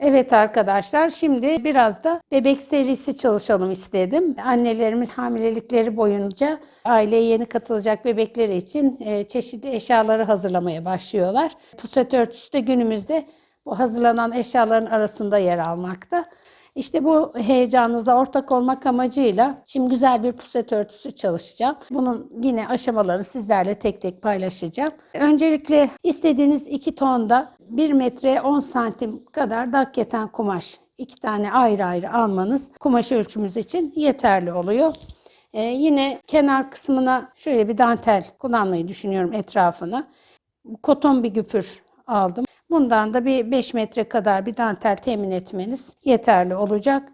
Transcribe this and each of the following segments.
Evet arkadaşlar şimdi biraz da bebek serisi çalışalım istedim. Annelerimiz hamilelikleri boyunca aileye yeni katılacak bebekleri için e, çeşitli eşyaları hazırlamaya başlıyorlar. Puset örtüsü de günümüzde bu hazırlanan eşyaların arasında yer almakta. İşte bu heyecanınıza ortak olmak amacıyla şimdi güzel bir puset örtüsü çalışacağım. Bunun yine aşamalarını sizlerle tek tek paylaşacağım. Öncelikle istediğiniz iki tonda 1 metre 10 santim kadar dakyeten kumaş. iki tane ayrı ayrı almanız kumaş ölçümüz için yeterli oluyor. Ee, yine kenar kısmına şöyle bir dantel kullanmayı düşünüyorum etrafına. Koton bir güpür aldım. Bundan da bir 5 metre kadar bir dantel temin etmeniz yeterli olacak.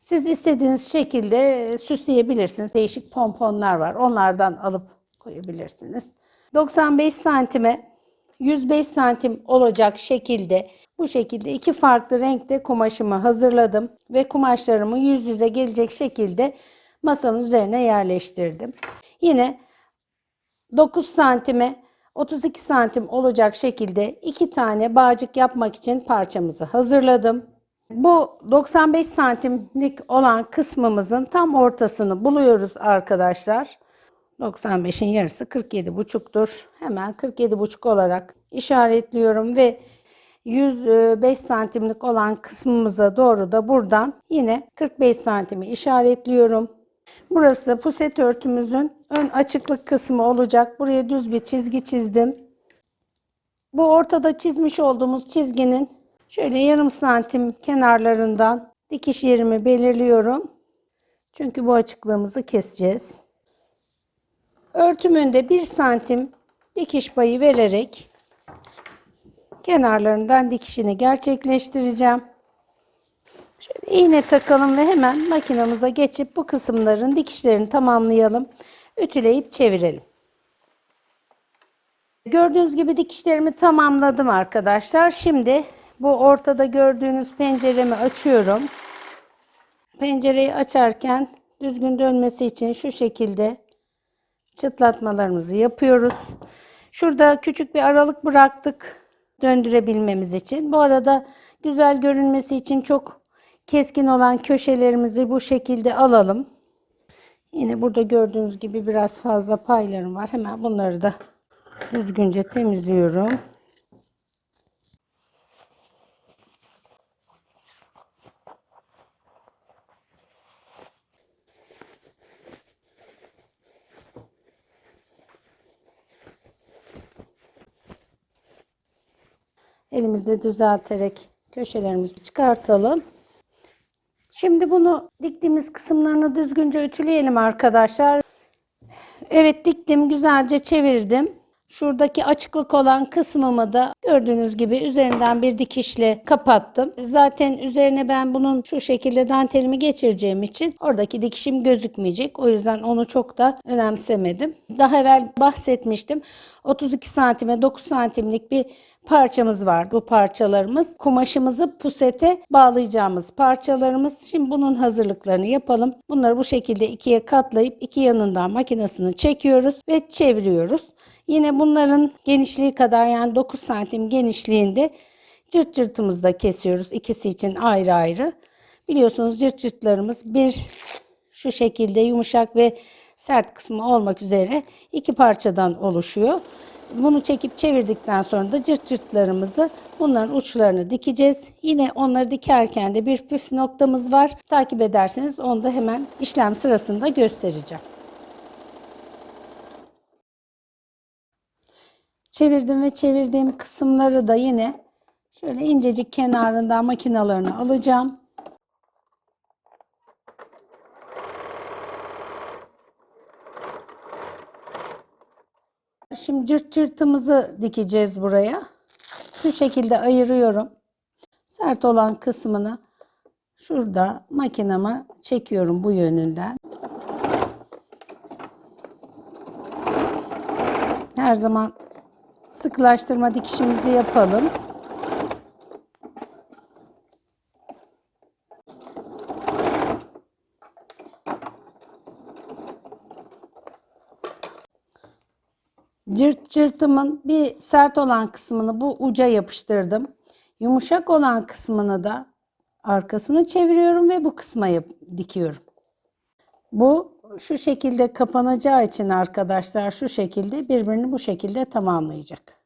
Siz istediğiniz şekilde süsleyebilirsiniz. Değişik pomponlar var. Onlardan alıp koyabilirsiniz. 95 santime 105 santim olacak şekilde bu şekilde iki farklı renkte kumaşımı hazırladım ve kumaşlarımı yüz yüze gelecek şekilde masamın üzerine yerleştirdim. Yine 9 santime 32 santim olacak şekilde iki tane bağcık yapmak için parçamızı hazırladım. Bu 95 santimlik olan kısmımızın tam ortasını buluyoruz arkadaşlar. 95'in yarısı 47,5'tur. Hemen 47,5 olarak işaretliyorum ve 105 santimlik olan kısmımıza doğru da buradan yine 45 santimi işaretliyorum. Burası puset örtümüzün ön açıklık kısmı olacak. Buraya düz bir çizgi çizdim. Bu ortada çizmiş olduğumuz çizginin şöyle yarım santim kenarlarından dikiş yerimi belirliyorum. Çünkü bu açıklığımızı keseceğiz. Örtümünde 1 santim dikiş payı vererek kenarlarından dikişini gerçekleştireceğim. Şöyle iğne takalım ve hemen makinamıza geçip bu kısımların dikişlerini tamamlayalım. Ütüleyip çevirelim. Gördüğünüz gibi dikişlerimi tamamladım arkadaşlar. Şimdi bu ortada gördüğünüz penceremi açıyorum. Pencereyi açarken düzgün dönmesi için şu şekilde çıtlatmalarımızı yapıyoruz. Şurada küçük bir aralık bıraktık döndürebilmemiz için. Bu arada güzel görünmesi için çok keskin olan köşelerimizi bu şekilde alalım. Yine burada gördüğünüz gibi biraz fazla paylarım var. Hemen bunları da düzgünce temizliyorum. Elimizle düzelterek köşelerimizi çıkartalım. Şimdi bunu diktiğimiz kısımlarını düzgünce ütüleyelim arkadaşlar. Evet diktim güzelce çevirdim. Şuradaki açıklık olan kısmımı da gördüğünüz gibi üzerinden bir dikişle kapattım. Zaten üzerine ben bunun şu şekilde dantelimi geçireceğim için oradaki dikişim gözükmeyecek. O yüzden onu çok da önemsemedim. Daha evvel bahsetmiştim. 32 santime 9 santimlik bir parçamız var. Bu parçalarımız kumaşımızı pusete bağlayacağımız parçalarımız. Şimdi bunun hazırlıklarını yapalım. Bunları bu şekilde ikiye katlayıp iki yanından makinesini çekiyoruz ve çeviriyoruz. Yine bunların genişliği kadar yani 9 santim genişliğinde cırt cırtımızda kesiyoruz. İkisi için ayrı ayrı. Biliyorsunuz cırt cırtlarımız bir şu şekilde yumuşak ve sert kısmı olmak üzere iki parçadan oluşuyor. Bunu çekip çevirdikten sonra da cırt cırtlarımızı bunların uçlarını dikeceğiz. Yine onları dikerken de bir püf noktamız var. Takip ederseniz onu da hemen işlem sırasında göstereceğim. Çevirdim ve çevirdiğim kısımları da yine şöyle incecik kenarından makinalarını alacağım. Şimdi cırt cırtımızı dikeceğiz buraya. Şu şekilde ayırıyorum. Sert olan kısmını şurada makinama çekiyorum bu yönünden. Her zaman sıkılaştırma dikişimizi yapalım. Cırt cırtımın bir sert olan kısmını bu uca yapıştırdım. Yumuşak olan kısmını da arkasını çeviriyorum ve bu kısma dikiyorum. Bu şu şekilde kapanacağı için arkadaşlar şu şekilde birbirini bu şekilde tamamlayacak.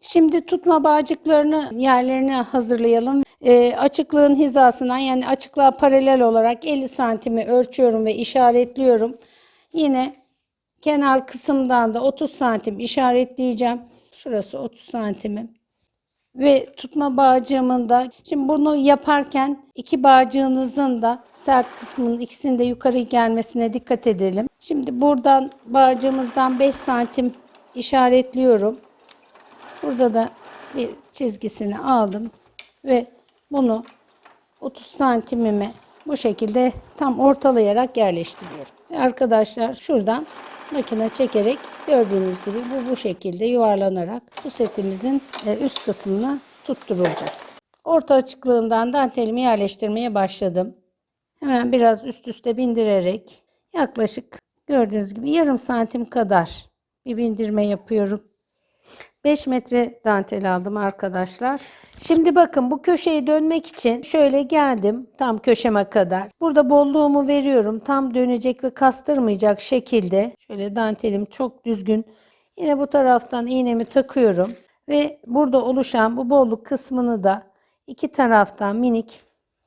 Şimdi tutma bağcıklarını yerlerine hazırlayalım. Ee, açıklığın hizasından yani açıklığa paralel olarak 50 santimi ölçüyorum ve işaretliyorum. Yine kenar kısımdan da 30 santim işaretleyeceğim. Şurası 30 santimim. Ve tutma bağcığımın da şimdi bunu yaparken iki bağcığınızın da sert kısmının ikisinin de yukarı gelmesine dikkat edelim. Şimdi buradan bağcığımızdan 5 santim işaretliyorum. Burada da bir çizgisini aldım ve bunu 30 santimime bu şekilde tam ortalayarak yerleştiriyorum. Ve arkadaşlar şuradan makine çekerek gördüğünüz gibi bu bu şekilde yuvarlanarak bu setimizin e, üst kısmına tutturulacak. Orta açıklığından dantelimi yerleştirmeye başladım. Hemen biraz üst üste bindirerek yaklaşık gördüğünüz gibi yarım santim kadar bir bindirme yapıyorum. 5 metre dantel aldım arkadaşlar. Şimdi bakın bu köşeyi dönmek için şöyle geldim tam köşeme kadar. Burada bolluğumu veriyorum. Tam dönecek ve kastırmayacak şekilde. Şöyle dantelim çok düzgün. Yine bu taraftan iğnemi takıyorum. Ve burada oluşan bu bolluk kısmını da iki taraftan minik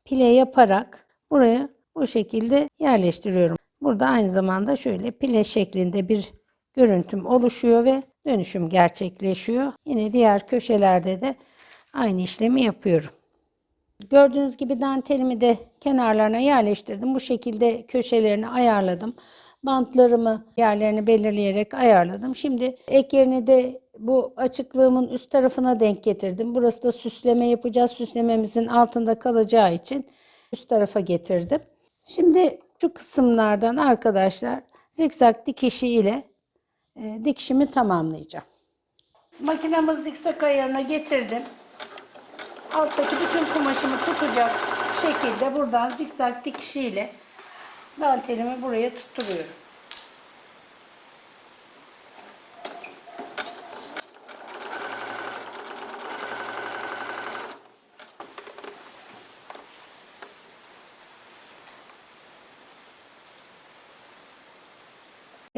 pile yaparak buraya bu şekilde yerleştiriyorum. Burada aynı zamanda şöyle pile şeklinde bir görüntüm oluşuyor ve dönüşüm gerçekleşiyor. Yine diğer köşelerde de aynı işlemi yapıyorum. Gördüğünüz gibi dantelimi de kenarlarına yerleştirdim. Bu şekilde köşelerini ayarladım. Bantlarımı yerlerini belirleyerek ayarladım. Şimdi ek yerini de bu açıklığımın üst tarafına denk getirdim. Burası da süsleme yapacağız. Süslememizin altında kalacağı için üst tarafa getirdim. Şimdi şu kısımlardan arkadaşlar zikzak dikişi ile e, dikişimi tamamlayacağım. Makinamı zikzak ayarına getirdim. Alttaki bütün kumaşımı tutacak şekilde buradan zikzak dikişiyle dantelimi buraya tutturuyorum.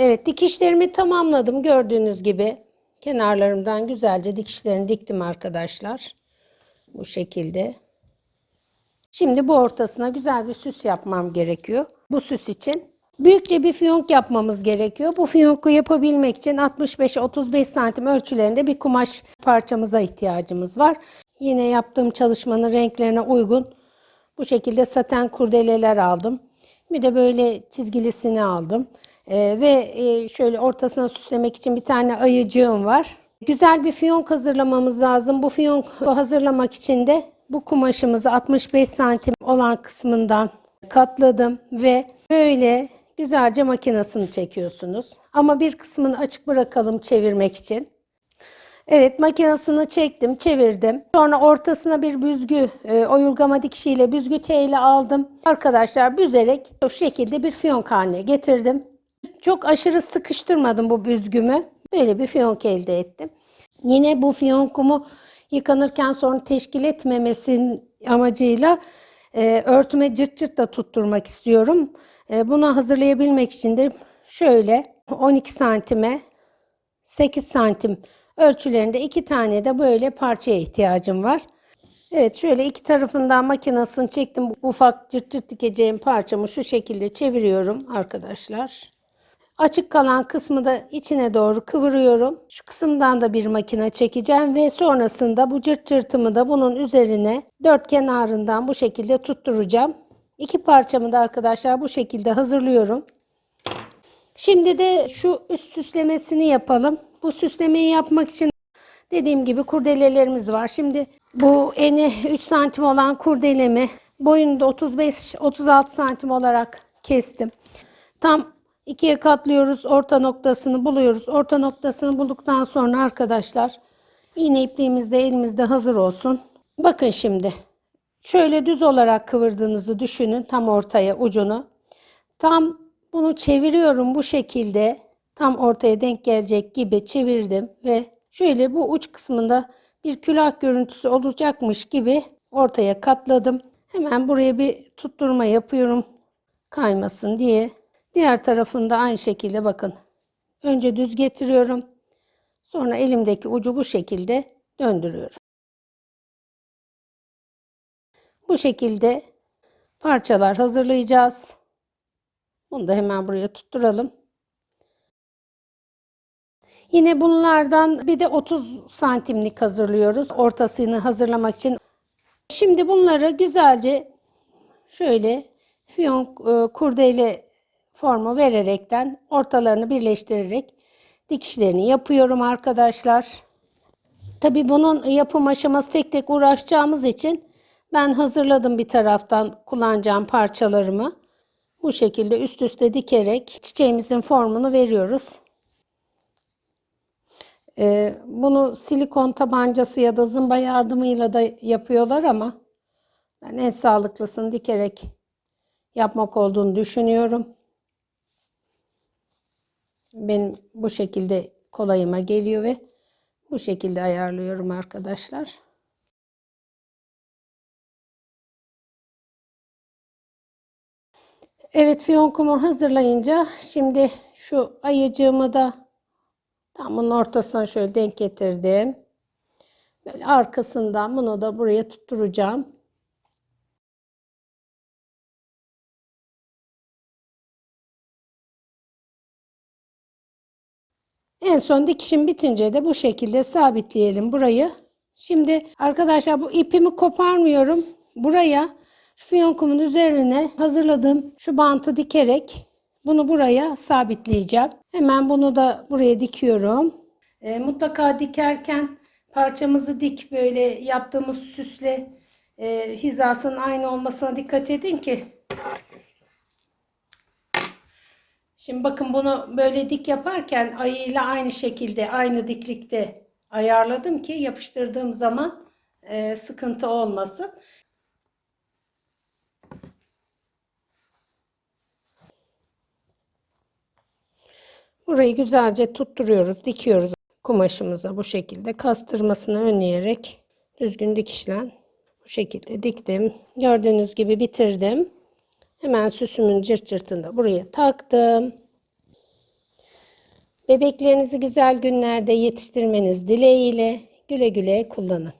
Evet dikişlerimi tamamladım gördüğünüz gibi. Kenarlarımdan güzelce dikişlerini diktim arkadaşlar. Bu şekilde. Şimdi bu ortasına güzel bir süs yapmam gerekiyor. Bu süs için büyükçe bir fiyonk yapmamız gerekiyor. Bu fiyonku yapabilmek için 65-35 santim ölçülerinde bir kumaş parçamıza ihtiyacımız var. Yine yaptığım çalışmanın renklerine uygun bu şekilde saten kurdeleler aldım. Bir de böyle çizgilisini aldım. Ee, ve e, şöyle ortasına süslemek için bir tane ayıcığım var. Güzel bir fiyonk hazırlamamız lazım. Bu fiyonk hazırlamak için de bu kumaşımızı 65 santim olan kısmından katladım ve böyle güzelce makinasını çekiyorsunuz. Ama bir kısmını açık bırakalım çevirmek için. Evet makinasını çektim, çevirdim. Sonra ortasına bir büzgü, e, oyulgama dikişiyle büzgü teli aldım. Arkadaşlar büzerek şu şekilde bir fiyonk haline getirdim. Çok aşırı sıkıştırmadım bu büzgümü. Böyle bir fiyonk elde ettim. Yine bu fiyonkumu yıkanırken sonra teşkil etmemesin amacıyla e, örtüme cırt cırt da tutturmak istiyorum. E, bunu hazırlayabilmek için de şöyle 12 santime 8 santim ölçülerinde iki tane de böyle parçaya ihtiyacım var. Evet şöyle iki tarafından makinasını çektim. Bu ufak cırt cırt dikeceğim parçamı şu şekilde çeviriyorum arkadaşlar. Açık kalan kısmı da içine doğru kıvırıyorum. Şu kısımdan da bir makine çekeceğim ve sonrasında bu cırt cırtımı da bunun üzerine dört kenarından bu şekilde tutturacağım. İki parçamı da arkadaşlar bu şekilde hazırlıyorum. Şimdi de şu üst süslemesini yapalım. Bu süslemeyi yapmak için dediğim gibi kurdelelerimiz var. Şimdi bu eni 3 santim olan kurdelemi boyunu da 35-36 santim olarak kestim. Tam ikiye katlıyoruz. Orta noktasını buluyoruz. Orta noktasını bulduktan sonra arkadaşlar iğne ipliğimiz de elimizde hazır olsun. Bakın şimdi. Şöyle düz olarak kıvırdığınızı düşünün. Tam ortaya ucunu. Tam bunu çeviriyorum bu şekilde. tam ortaya denk gelecek gibi çevirdim ve şöyle bu uç kısmında bir külah görüntüsü olacakmış gibi ortaya katladım. Hemen buraya bir tutturma yapıyorum kaymasın diye. Diğer tarafında aynı şekilde bakın. Önce düz getiriyorum. Sonra elimdeki ucu bu şekilde döndürüyorum. Bu şekilde parçalar hazırlayacağız. Bunu da hemen buraya tutturalım. Yine bunlardan bir de 30 santimlik hazırlıyoruz. Ortasını hazırlamak için. Şimdi bunları güzelce şöyle fiyonk e, kurdele formu vererekten ortalarını birleştirerek dikişlerini yapıyorum arkadaşlar. Tabi bunun yapım aşaması tek tek uğraşacağımız için ben hazırladım bir taraftan kullanacağım parçalarımı. Bu şekilde üst üste dikerek çiçeğimizin formunu veriyoruz. Ee, bunu silikon tabancası ya da zımba yardımıyla da yapıyorlar ama ben en sağlıklısını dikerek yapmak olduğunu düşünüyorum. Benim bu şekilde kolayıma geliyor ve bu şekilde ayarlıyorum arkadaşlar. Evet fiyonkumu hazırlayınca şimdi şu ayıcığımı da tam bunun ortasına şöyle denk getirdim. Böyle arkasından bunu da buraya tutturacağım. En son dikişim bitince de bu şekilde sabitleyelim burayı. Şimdi arkadaşlar bu ipimi koparmıyorum. Buraya şu fiyonkumun üzerine hazırladığım şu bantı dikerek bunu buraya sabitleyeceğim. Hemen bunu da buraya dikiyorum. E, mutlaka dikerken parçamızı dik böyle yaptığımız süsle e, hizasının aynı olmasına dikkat edin ki Şimdi bakın bunu böyle dik yaparken ayıyla aynı şekilde aynı diklikte ayarladım ki yapıştırdığım zaman e, sıkıntı olmasın. Burayı güzelce tutturuyoruz, dikiyoruz kumaşımıza bu şekilde kastırmasını önleyerek düzgün dikişlen bu şekilde diktim. Gördüğünüz gibi bitirdim. Hemen süsümün cırt cırtını da buraya taktım. Bebeklerinizi güzel günlerde yetiştirmeniz dileğiyle güle güle kullanın.